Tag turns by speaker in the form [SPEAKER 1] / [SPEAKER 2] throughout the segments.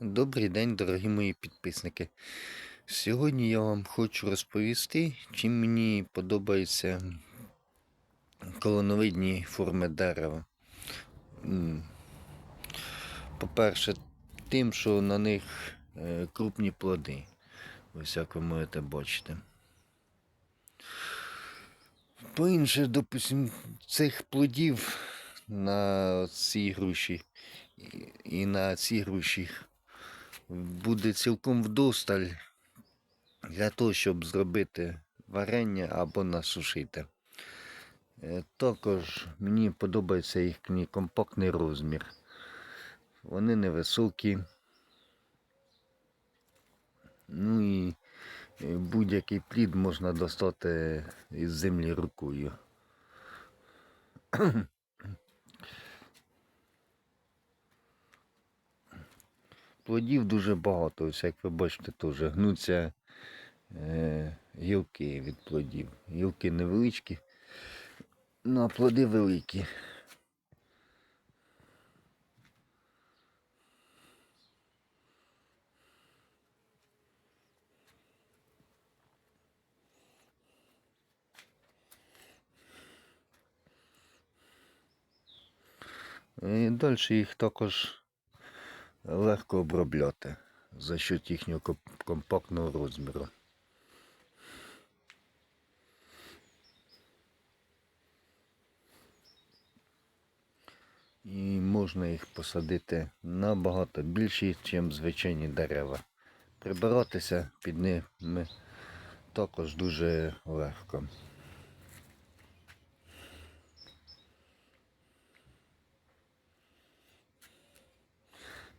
[SPEAKER 1] Добрий день, дорогі мої підписники. Сьогодні я вам хочу розповісти, чим мені подобаються колоновидні форми дерева. По-перше, тим, що на них е, крупні плоди. Ось як ви можете бачити. По-інше, допустим, цих плодів на цій груші і на цій груші буде цілком вдосталь для того, щоб зробити варення або насушити. Е, Також мені подобається їхній компактний розмір. Вони невисокі. Ну і е, будь-який плід можна достати із землі рукою. Плодів дуже багато, ось як ви бачите, теж гнуться е, гілки від плодів. Гілки невеличкі, ну а плоди великі. І далі їх також легко обробляти за счет їхнього компактного розміру. І можна їх посадити набагато більші, ніж звичайні дерева. Прибиратися під ними також дуже легко.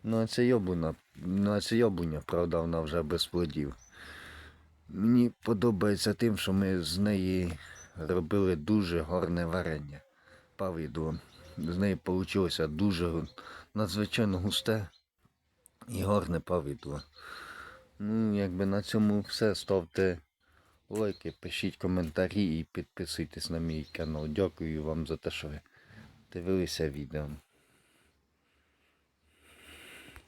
[SPEAKER 1] Ну, це яблуня, ну, це яблуня, правда, вона вже без плодів. Мені подобається тим, що ми з неї робили дуже гарне варення павидло. З неї вийшло дуже надзвичайно густе і гарне павидло. Ну, якби на цьому все. Ставте лайки, пишіть коментарі і підписуйтесь на мій канал. Дякую вам за те, що ви дивилися відео.